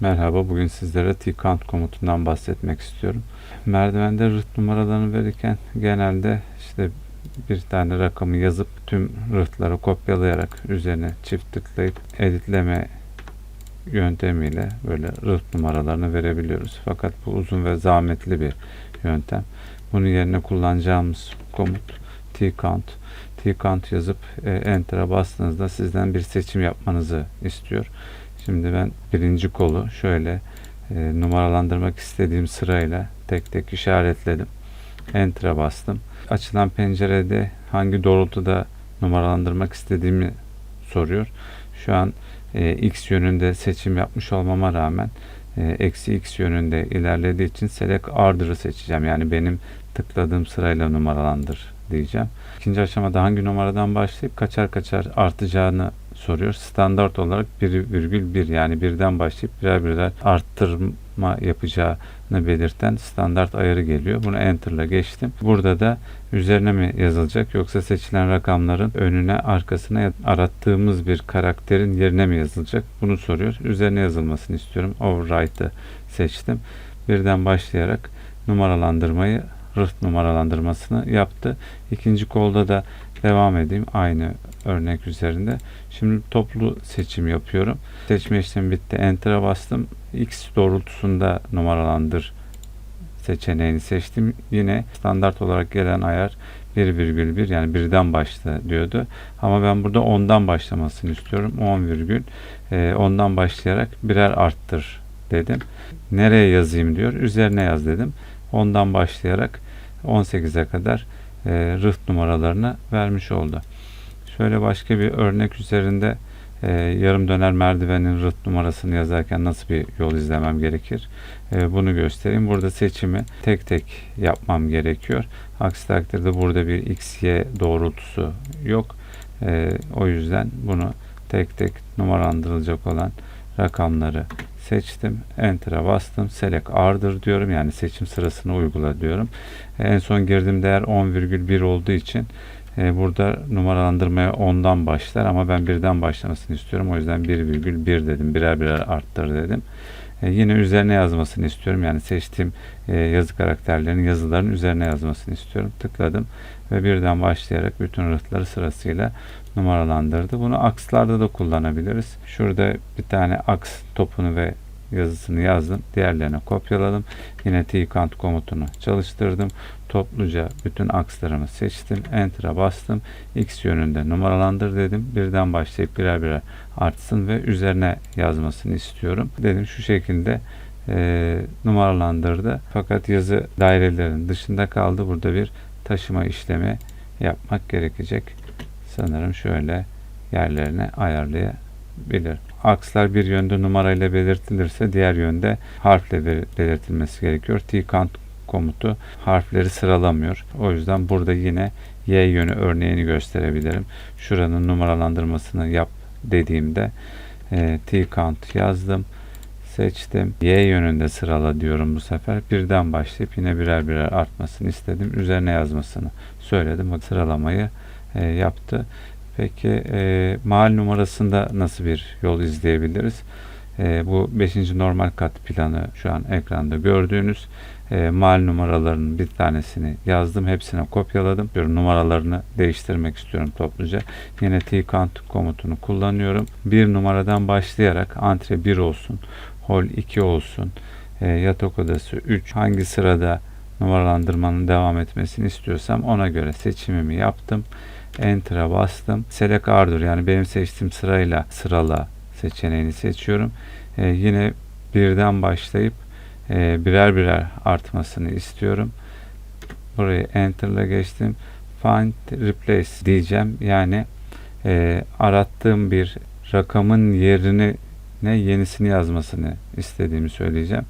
Merhaba, bugün sizlere T-count komutundan bahsetmek istiyorum. Merdivende rıht numaralarını verirken genelde işte bir tane rakamı yazıp tüm rıhtları kopyalayarak üzerine çift tıklayıp editleme yöntemiyle böyle rıht numaralarını verebiliyoruz. Fakat bu uzun ve zahmetli bir yöntem. Bunun yerine kullanacağımız komut T-count. T-count yazıp e, Enter'a bastığınızda sizden bir seçim yapmanızı istiyor. Şimdi ben birinci kolu şöyle e, numaralandırmak istediğim sırayla tek tek işaretledim. Enter'a bastım. Açılan pencerede hangi doğrultuda numaralandırmak istediğimi soruyor. Şu an e, x yönünde seçim yapmış olmama rağmen e, eksi x yönünde ilerlediği için select order'ı seçeceğim. Yani benim tıkladığım sırayla numaralandır diyeceğim. İkinci aşamada hangi numaradan başlayıp kaçar kaçar artacağını soruyor. Standart olarak 1,1 yani birden başlayıp birer birer arttırma yapacağını belirten standart ayarı geliyor. Bunu enter ile geçtim. Burada da üzerine mi yazılacak yoksa seçilen rakamların önüne arkasına arattığımız bir karakterin yerine mi yazılacak? Bunu soruyor. Üzerine yazılmasını istiyorum. Overwrite'ı seçtim. Birden başlayarak numaralandırmayı rıht numaralandırmasını yaptı. İkinci kolda da devam edeyim aynı örnek üzerinde. Şimdi toplu seçim yapıyorum. Seçme işlemi bitti. Enter'a bastım. X doğrultusunda numaralandır seçeneğini seçtim. Yine standart olarak gelen ayar 1,1 yani birden başla diyordu. Ama ben burada ondan başlamasını istiyorum. 10 virgül e, ondan başlayarak birer arttır dedim. Nereye yazayım diyor. Üzerine yaz dedim. Ondan başlayarak 18'e kadar e, rıht numaralarını vermiş oldu. Şöyle başka bir örnek üzerinde e, yarım döner merdivenin rıht numarasını yazarken nasıl bir yol izlemem gerekir? E, bunu göstereyim. Burada seçimi tek tek yapmam gerekiyor. Aksi takdirde burada bir x, y doğrultusu yok. E, o yüzden bunu tek tek numaralandırılacak olan rakamları seçtim. Enter'a bastım. Select Order diyorum. Yani seçim sırasını uygula diyorum. En son girdiğim değer 10,1 olduğu için e, burada numaralandırmaya 10'dan başlar ama ben birden başlamasını istiyorum. O yüzden 1,1 dedim. Birer birer arttır dedim. E, yine üzerine yazmasını istiyorum. Yani seçtiğim e, yazı karakterlerinin yazıların üzerine yazmasını istiyorum. Tıkladım ve birden başlayarak bütün rıhtları sırasıyla numaralandırdı. Bunu akslarda da kullanabiliriz. Şurada bir tane aks topunu ve yazısını yazdım. Diğerlerine kopyaladım. Yine tcount komutunu çalıştırdım. Topluca bütün akslarımı seçtim. Enter'a bastım. X yönünde numaralandır dedim. Birden başlayıp birer birer artsın ve üzerine yazmasını istiyorum. Dedim şu şekilde e, numaralandırdı. Fakat yazı dairelerin dışında kaldı. Burada bir taşıma işlemi yapmak gerekecek. Sanırım şöyle yerlerine ayarlayabilir. Akslar bir yönde numarayla belirtilirse diğer yönde harfle belirtilmesi gerekiyor. T-count komutu harfleri sıralamıyor. O yüzden burada yine Y yönü örneğini gösterebilirim. Şuranın numaralandırmasını yap dediğimde e, T-count yazdım. Seçtim. Y yönünde sırala diyorum bu sefer. Birden başlayıp yine birer birer artmasını istedim. Üzerine yazmasını söyledim. Sıralamayı e, yaptı. Peki e, mahal numarasında nasıl bir yol izleyebiliriz? E, bu 5. normal kat planı şu an ekranda gördüğünüz e, mal numaralarının bir tanesini yazdım. Hepsine kopyaladım. Diyorum numaralarını değiştirmek istiyorum topluca. Yine tcount komutunu kullanıyorum. Bir numaradan başlayarak antre 1 olsun, hol 2 olsun, e, yatak odası 3 hangi sırada numaralandırmanın devam etmesini istiyorsam ona göre seçimimi yaptım. Enter'a bastım. Select Order yani benim seçtiğim sırayla sırala seçeneğini seçiyorum. Ee, yine birden başlayıp e, birer birer artmasını istiyorum. Burayı Enter'la geçtim. Find Replace diyeceğim. Yani e, arattığım bir rakamın yerine ne yenisini yazmasını istediğimi söyleyeceğim.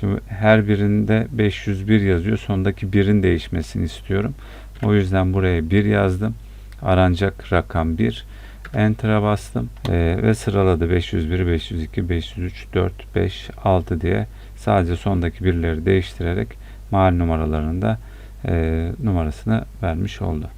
Şimdi her birinde 501 yazıyor. Sondaki birin değişmesini istiyorum. O yüzden buraya 1 yazdım aranacak rakam 1. Enter'a bastım e, ve sıraladı 501, 502, 503, 4, 5, 6 diye sadece sondaki birleri değiştirerek mahal numaralarında e, numarasını vermiş oldu.